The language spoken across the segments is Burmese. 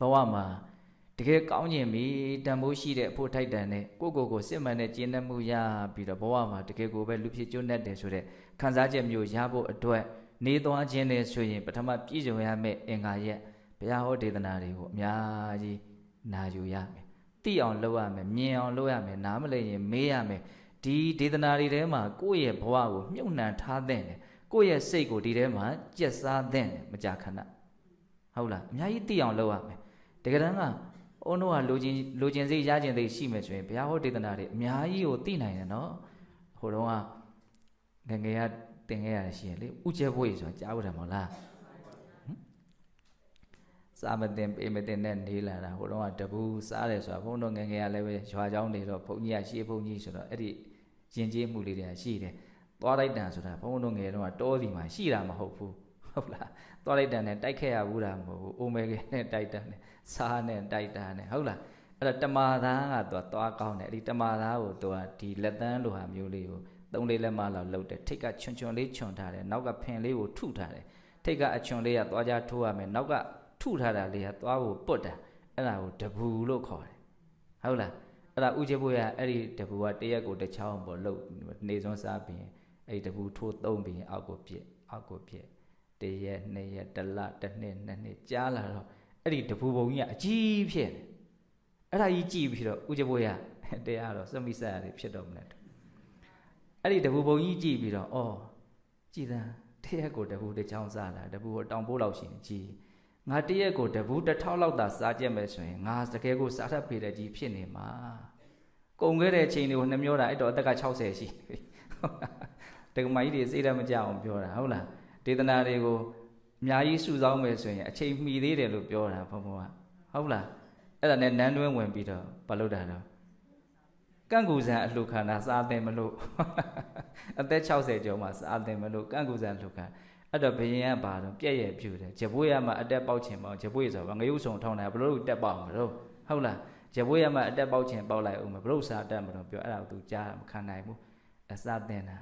ဘဝမှာတကယ်ကောင်းခြင်းပြီတန်ဖိုးရှိတဲ့အဖို့ထိုက်တန်တဲ့ကိုကိုကိုစစ်မှန်တဲ့ကျင့်တတ်မှုရပြီးတော့ဘဝမှာတကယ်ကိုပဲလူဖြစ်ကျွတ်တတ်တယ်ဆိုတဲ့ခံစားချက်မျိုးရဖို့အတွက်နေသွားခြင်းနဲ့ဆိုရင်ပထမပြည့်စုံရမယ့်အင်္ဂါရက်ဘုရားဟောဒေသနာတွေကိုအများကြီးနာယူရမယ်သိအောင်လုပ်ရမယ်မြင်အောင်လုပ်ရမယ်နားမလည်ရင်မေးရမယ်ဒီဒေသနာတွေထဲမှာကိုယ့်ရဲ့ဘဝကိုမြုပ်နှံထားတဲ့တယ်ကိုယ့်ရဲ့စိတ်ကိုဒီထဲမှာကြက်စားတဲ့တယ်မကြာခဏဟုတ်လားအများကြီးသိအောင်လုပ်ရမယ် တကယ်တမ်းကအုံးတို့ကလိုချင်လိုချင်စိတ်ရချင်စိတ်ရှိမယ်ဆိုရင်ဘုရားဟောဒေသနာတွေအများကြီးကိုသိနိုင်တယ်နော်ဟိုတော့ကငငယ်ကတင်ခဲ့ရတယ်ရှိရင်လေဥကျက်ဘွေဆိုတာကြားဖို့တယ်မဟုတ်လားစားမတင်ပေးမတင်နဲ့နေလာတာဟိုတော့ကတပူးစားတယ်ဆိုတာဘုန်းတော်ငယ်ငယ်ကလည်းပဲရွာเจ้าနေတော့ဘုန်းကြီးကရှေးဘုန်းကြီးဆိုတော့အဲ့ဒီရင်ကျေးမှုလေးတွေကရှိတယ်သွားလိုက်တန်ဆိုတာဘုန်းတော်ငယ်တော့တောစီမှာရှိတာမဟုတ်ဘူး ဟုတ်လားသွားလိုက်တန်နဲ့တိုက်ခဲ့ရဘူးတာမဟုတ်ဘူးအိုမဲကနဲ့တိုက်တန်နဲ့စားနဲ့တိုက်တာနဲ့ဟုတ်လားအဲ့တော့တမာသားကသူကသွားကောင်းတယ်အဲ့ဒီတမာသားကိုသူကဒီလက်တန်းလိုဟာမျိုးလေးကိုသုံးလေးလက်မလောက်လှုပ်တယ်ထိတ်ကချွန်ချွန်လေးချွန်ထားတယ်နောက်ကဖင်လေးကိုထုထားတယ်ထိတ်ကအချွန်လေးကသွားကြထိုးရမယ်နောက်ကထုထားတာလေးကသွားကိုပုတ်တာအဲ့ဒါကိုတဘူလို့ခေါ်တယ်ဟုတ်လားအဲ့ဒါဥကျဖို့ရအဲ့ဒီတဘူကတရက်ကိုတစ်ချောင်းပေါ်လှုပ်နေစွန်းစားပြီးအဲ့ဒီတဘူထိုးသုံးပြီးအောက်ကိုပြစ်အောက်ကိုပြစ် တရက်နှစ်ရက်တစ်လတစ်နှစ်နှစ်နှစ်ကြားလာတော့အဲ့ဒီတဘူပုံကြီးကအကြီးဖြစ်တယ်အဲ့ဒါကြီးကြည့်ပြီးတော့ဥကျဖို့ရတရားတော့စမိဆက်ရတယ်ဖြစ်တော့မလဲအဲ့ဒီတဘူပုံကြီးကြည့်ပြီးတော့အော်ကြည်သံတရက်ကိုတဘူတစ်ချောင်းစားလာတဘူကိုတောင်ပိုးလောက်ရှင်ကြည်ငါတရက်ကိုတဘူးတစ်ထောက်လောက်သာစားကြက်မယ်ဆိုရင်ငါတကယ်ကိုစားထပ်ပေတဲ့ကြီးဖြစ်နေမှာကုံခဲ့တဲ့အချိန်တွေကိုနှမျောတာအဲ့တော့အသက်က60ရှိပြီတက္ကမကြီးတွေစိတ်ဓာတ်မကြအောင်ပြောတာဟုတ်လား ဒေသနာတွေကိုအများကြီးစုဆောင်းမယ်ဆိုရင်အချိန်မီသေးတယ်လို့ပြောတာဘုံဘုံကဟုတ်လားအဲ့ဒါနဲ့နန်းတွင်းဝင်ပြီးတော့မလုပ်တာတော့ကန့်ကူဇံအလှခန္ဓာစားတယ်မလို့အသက်60ကျော်မှစားတယ်မလို့ကန့်ကူဇံလှခန္ဓာအဲ့တော့ဘယင်ကဘာတော့ပြက်ရဲ့ပြူတယ်ဂျပွေးရမှာအတက်ပေါက်ချင်ပေါက်ဂျပွေးဆိုတော့ငရုပ်ဆောင်ထောင်းတယ်ဘလို့တက်ပေါက်မှာတော့ဟုတ်လားဂျပွေးရမှာအတက်ပေါက်ချင်ပေါက်လိုက်အောင်မဘလို့စားတက်မှာတော့ပြောအဲ့ဒါကို तू ကြားမခံနိုင်ဘူးအစတင်တာ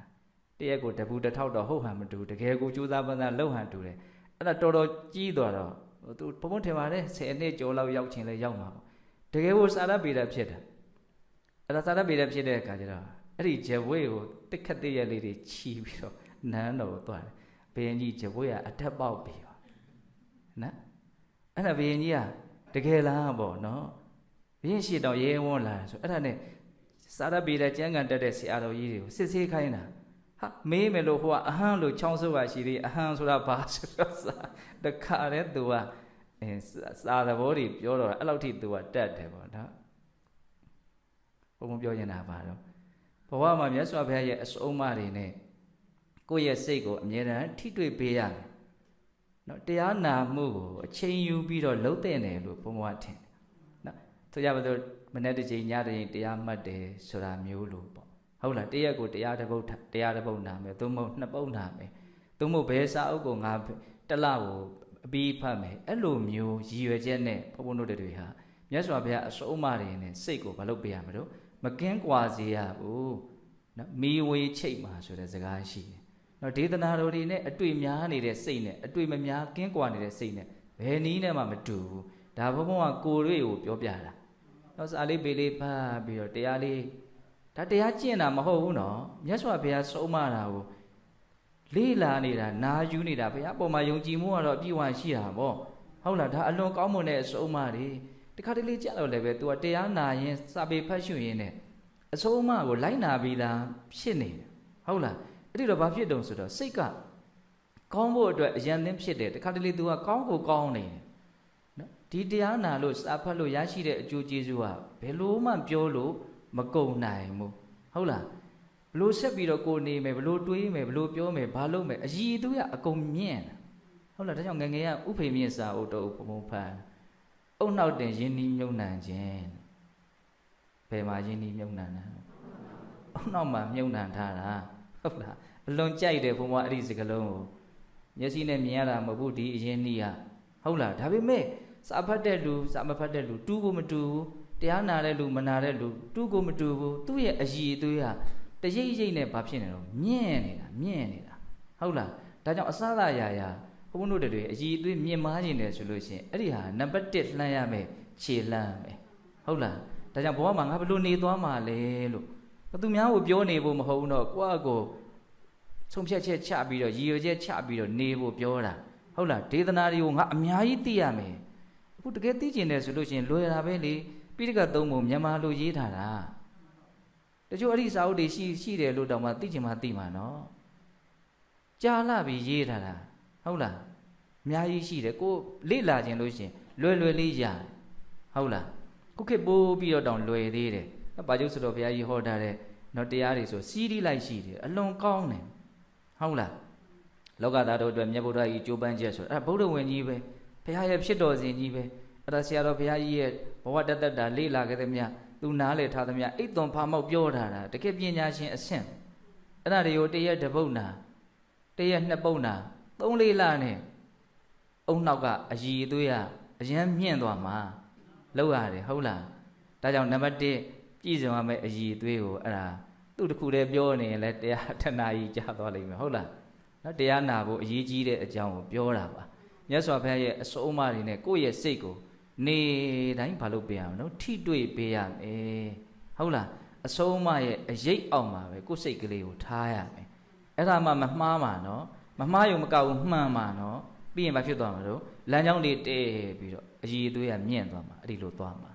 တရက်ကိုတပူတစ်ထောက်တော့ဟုတ်ဟန်မတူတကယ်ကိုကြိုးစားပန်းစားလှုပ်ဟန်တူတယ်အဲ့ဒါတော်တော်ကြီးသွားတော့ तू ဘုံဘုံထင်ပါတယ်10နှစ်ကျော်လောက်ရောက်ချင်လဲရောက်မှာပေါ့တကယ်ကိုစားရပေတာဖြစ်တာအဲ့ဒါစားရပေတာဖြစ်တဲ့အခါကျတော့အဲ့ဒီဂျပွေးကိုတစ်ခက်တည်းရက်လေးတွေချီပြီးတော့နန်းတော်သွားတယ်ဘယင်ကြီးဂျပွေးကအထက်ပေါက်ပြီပါနော်အဲ့ဒါဘယင်ကြီးကတကယ်လားပေါ့နော်ဘယင်ရှိတော့ရဲဝန်းလာဆိုအဲ့ဒါနဲ့စာရပေတဲ့ကျမ်းဂန်တက်တဲ့ဆရာတော်ကြီးတွေကိုစစ်ဆေးခိုင်းတာဟာ မေးမယ်လို့ဟိုကအဟမ်းလို့ချောင်းဆုပ်ရရှိသေးအဟမ်းဆိုတာဘာဆိုတော့စာတခါတည်းသူကအဲစာသဘောတွေပြောတော့အဲ့လောက်ထိသူကတက်တယ်ပေါ့နော်ဘုံဘုံပြောနေတာပါတော့ဘဝမှာမြတ်စွာဘုရားရဲ့အစုံအမတွေနဲ့ကိုယ့်ရဲ့စိတ်ကိုအမြဲတမ်းထိတွေ့ပေးရမယ်နော်တရားနာမှုကိုအချိန်ယူပြီးတော့လှုပ်တဲ့တယ်လို့ဘုံဘဝထင်တယ်နော်ဆိုကြပါစို့မနေ့တစ်ချိန်ညတစ်ချိန်တရားမှတ်တယ်ဆိုတာမျိုးလို့ပေါ့ ဟုတ်လားတရက်ကိုတရားတစ်ပုတ်တရားတစ်ပုတ်နာမယ်သို့မဟုတ်နှစ်ပုတ်နာမယ်သို့မဟုတ်ဘယ်စာအုပ်ကိုငါတလကိုအပြီးဖတ်မယ်အဲ့လိုမျိုးရည်ရွယ်ချက်နဲ့ဘုံဘုံတို့တွေဟာမြတ်စွာဘုရားအစုံအမတွေနဲ့စိတ်ကိုမလုပ်ပေးရမလို့မကင်းကွာစေရဘူးနော်မီဝေချိတ်မှာဆိုတဲ့စကားရှိတယ်နော်ဒေသနာတော်တွေနဲ့အတွေ့များနေတဲ့စိတ်နဲ့အတွေ့မများကင်းကွာနေတဲ့စိတ်နဲ့ဘယ်နည်းနဲ့မှမတူဘူးဒါဘုံဘုံကကိုရွေကိုပြောပြတာနော်စာလေးပေလေးဖတ်ပြီးတော့တရားလေး ဒါတရားကျင့်တာမဟုတ်ဘူးနော်မြတ်စွာဘုရားဆုံးမတာကိုလေးလာနေတာနာယူနေတာဘုရားပုံမှာယုံကြည်မှုကတော့အပြည့်အဝရှိတာပေါ့ဟုတ်လားဒါအလွန်ကောင်းမွန်တဲ့အဆုံးအမတွေတခါတလေကြတော့လည်းပဲ तू ကတရားနာရင်စာပေဖတ်ရှုရင်နဲ့အဆုံးအမကိုလိုက်နာပြီးသားဖြစ်နေတယ်ဟုတ်လားအဲ့ဒီတော့ဘာဖြစ်တုံဆိုတော့စိတ်ကကောင်းဖို့အတွက်အယံသင်းဖြစ်တယ်တခါတလေ तू ကကောင်းကိုကောင်းနေတယ်နော်ဒီတရားနာလို့စာဖတ်လို့ရရှိတဲ့အကျိုးကျေးဇူးကဘယ်လို့မှပြောလို့ မကုန်နိုင်ဘူးဟုတ်လားဘလို့ဆက်ပြီးတော့ကိုနေမယ်ဘလို့တွေးမယ်ဘလို့ပြောမယ်ဘာလုပ်မယ်အည်သူကအကုန်မြင့်ဟုတ်လားဒါကြောင့်ငငယ်ကဥဖေမြင့်စာအုပ်တော်ဘုံဘုံဖန်အုံနောက်တင်ရင်းနှီးမြုံနှံခြင်းဘယ်မှာရင်းနှီးမြုံနှံတာအုံနောက်မှာမြုံနှံထားတာဟုတ်လားအလွန်ကြိုက်တယ်ဘုံဘွားအဲ့ဒီစကလုံးကိုမျက်စိနဲ့မြင်ရတာမဟုတ်ဘူးဒီအရင်နီးဟာဟုတ်လားဒါပေမဲ့စာဖတ်တဲ့လူစာမဖတ်တဲ့လူတူကိုမတူဘူး တရားနာတဲ့လူမနာတဲ့လူတူကိုမတူဘူးသူ့ရဲ့အည်အသွေးဟာတရိပ်ရိပ်နဲ့ဘာဖြစ်နေတော့မြင့်နေတာမြင့်နေတာဟုတ်လားဒါကြောင့်အစသာယာယာဟဘုန်းဘုန်းတို့တွေအည်အသွေးမြင်မားခြင်းတယ်ဆိုလို့ရှိရင်အဲ့ဒီဟာနံပါတ်1လှမ်းရမယ်ခြေလှမ်းရမယ်ဟုတ်လားဒါကြောင့်ဘဝမှာငါဘယ်လိုနေသွားမှာလဲလို့သူများကိုပြောနေဖို့မဟုတ်ဘူးတော့ကိုယ့်အကိုဆုံးဖြတ်ချက်ချပြီးတော့ရည်ရွယ်ချက်ချပြီးတော့နေဖို့ပြောတာဟုတ်လားဒေသနာတွေကိုငါအများကြီးသိရမယ်အခုတကယ်သိကျင်တယ်ဆိုလို့ရှိရင်လွယ်တာပဲလေ ပိဋကတ်သုံးပုံမြန်မာလိုရေးထားတာတချို့အဲ့ဒီစာအုပ်တွေရှိရှိတယ်လို့တောင်မှသိချင်မှသိမှာနော်ကြာလာပြီးရေးထားတာဟုတ်လားအများကြီးရှိတယ်ကိုလေ့လာခြင်းလို့ရှိရင်လွယ်လွယ်လေးရတယ်ဟုတ်လားခုခေတ်ပိုးပြီးတော့တောင်လွယ်သေးတယ်ဘာကျုပ်ဆိုတော့ဘုရားကြီးဟောထားတဲ့နော်တရားတွေဆိုစီးရီးလိုက်ရှိတယ်အလွန်ကောင်းတယ်ဟုတ်လားလောကသားတို့အတွက်မြတ်ဗုဒ္ဓကြီးကြိုးပမ်းချက်ဆိုအဲ့ဗုဒ္ဓဝင်ကြီးပဲဘုရားရဲ့ဖြစ်တော်စဉ်ကြီးပဲ အဲ့ဒါဆရာတော်ဘုရားကြီးရဲ့ဘဝတတ္တတာလေ့လာခဲ့သမျှသူနားလေထားသမျှအိတ်သွန်ဖာမောက်ပြောထားတာတကယ်ပညာရှင်အဆင့်အဲ့ဒါတွေကိုတရက်တပုတ်နာတရက်နှစ်ပုတ်နာသုံးလေးလနဲ့အုံနောက်ကအည်အသွေးကအရန်မြင့်သွားမှာလောက်ရတယ်ဟုတ်လားဒါကြောင့်နံပါတ်1ပြည့်စုံရမယ့်အည်အသွေးကိုအဲ့ဒါသူ့တခုတည်းပြောနေရင်လည်းတရားထနာကြီးကြာသွားလိမ့်မယ်ဟုတ်လားနော်တရားနာဖို့အရေးကြီးတဲ့အကြောင်းကိုပြောတာပါမြတ်စွာဘုရားရဲ့အစိုးအမတွေနဲ့ကိုယ့်ရဲ့စိတ်ကို နေတိုင်းဘာလို့ပေးရမလဲထိတွေ့ပေးရမယ်ဟုတ်လားအစိုးအမရဲ့အရေးအောင်မှာပဲကိုယ့်စိတ်ကလေးကိုထားရမယ်အဲ့ဒါမှမမှားမှာနော်မမှားရုံမကဘူးမှန်မှာနော်ပြီးရင်ဘာဖြစ်သွားမှာတော့လမ်းကြောင်းလေးတည့်ပြီးတော့အည်အသွေးကမြင့်သွားမှာအဲ့ဒီလိုသွားမှာ